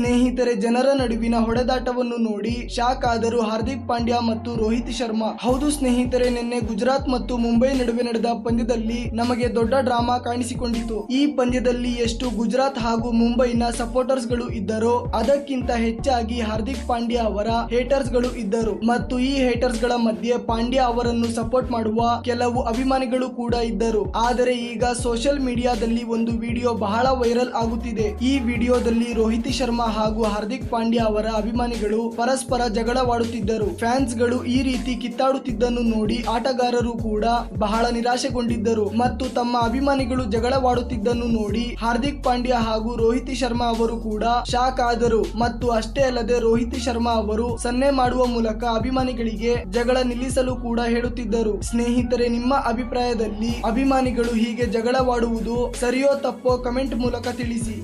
ಸ್ನೇಹಿತರೆ, ಜನರ ನಡುವಿನ ಹೊಡೆದಾಟವನ್ನು ನೋಡಿ ಶಾಕ್ ಆದರು ಹಾರ್ದಿಕ್ ಪಾಂಡ್ಯ ಮತ್ತು ರೋಹಿತ್ ಶರ್ಮಾ. ಹೌದು ಸ್ನೇಹಿತರೆ, ನಿನ್ನೆ ಗುಜರಾತ್ ಮತ್ತು ಮುಂಬೈ ನಡುವೆ ನಡೆದ ಪಂದ್ಯದಲ್ಲಿ ನಮಗೆ ದೊಡ್ಡ ಡ್ರಾಮಾ ಕಾಣಿಸಿಕೊಂಡಿತು. ಈ ಪಂದ್ಯದಲ್ಲಿ ಎಷ್ಟು ಗುಜರಾತ್ ಹಾಗೂ ಮುಂಬೈನ ಸಪೋರ್ಟರ್ಸ್ಗಳು ಇದ್ದರೋ, ಅದಕ್ಕಿಂತ ಹೆಚ್ಚಾಗಿ ಹಾರ್ದಿಕ್ ಪಾಂಡ್ಯ ಅವರ ಹೇಟರ್ಸ್ಗಳು ಇದ್ದರು. ಮತ್ತು ಈ ಹೇಟರ್ಸ್ಗಳ ಮಧ್ಯೆ ಪಾಂಡ್ಯ ಅವರನ್ನು ಸಪೋರ್ಟ್ ಮಾಡುವ ಕೆಲವು ಅಭಿಮಾನಿಗಳು ಕೂಡ ಇದ್ದರು. ಆದರೆ ಈಗ ಸೋಷಿಯಲ್ ಮೀಡಿಯಾದಲ್ಲಿ ಒಂದು ವಿಡಿಯೋ ಬಹಳ ವೈರಲ್ ಆಗುತ್ತಿದೆ. ಈ ವಿಡಿಯೋದಲ್ಲಿ ರೋಹಿತ್ ಶರ್ಮಾ ಹಾಗೂ ಹಾರ್ದಿಕ್ ಪಾಂಡ್ಯ ಅವರ ಅಭಿಮಾನಿಗಳು ಪರಸ್ಪರ ಜಗಳವಾಡುತ್ತಿದ್ದರು. ಫ್ಯಾನ್ಸ್ಗಳು ಈ ರೀತಿ ಕಿತ್ತಾಡುತ್ತಿದ್ದನ್ನು ನೋಡಿ ಆಟಗಾರರು ಕೂಡ ಬಹಳ ನಿರಾಶೆಗೊಂಡಿದ್ದರು. ಮತ್ತು ತಮ್ಮ ಅಭಿಮಾನಿಗಳು ಜಗಳವಾಡುತ್ತಿದ್ದನ್ನು ನೋಡಿ ಹಾರ್ದಿಕ್ ಪಾಂಡ್ಯ ಹಾಗೂ ರೋಹಿತ್ ಶರ್ಮಾ ಅವರು ಕೂಡ ಶಾಕ್ ಆದರು. ಮತ್ತು ಅಷ್ಟೇ ಅಲ್ಲದೆ ರೋಹಿತ್ ಶರ್ಮಾ ಅವರು ಸನ್ನೆ ಮಾಡುವ ಮೂಲಕ ಅಭಿಮಾನಿಗಳಿಗೆ ಜಗಳ ನಿಲ್ಲಿಸಲು ಕೂಡ ಹೇಳುತ್ತಿದ್ದರು. ಸ್ನೇಹಿತರೆ, ನಿಮ್ಮ ಅಭಿಪ್ರಾಯದಲ್ಲಿ ಅಭಿಮಾನಿಗಳು ಹೀಗೆ ಜಗಳವಾಡುವುದು ಸರಿಯೋ ತಪ್ಪೋ ಕಮೆಂಟ್ ಮೂಲಕ ತಿಳಿಸಿ.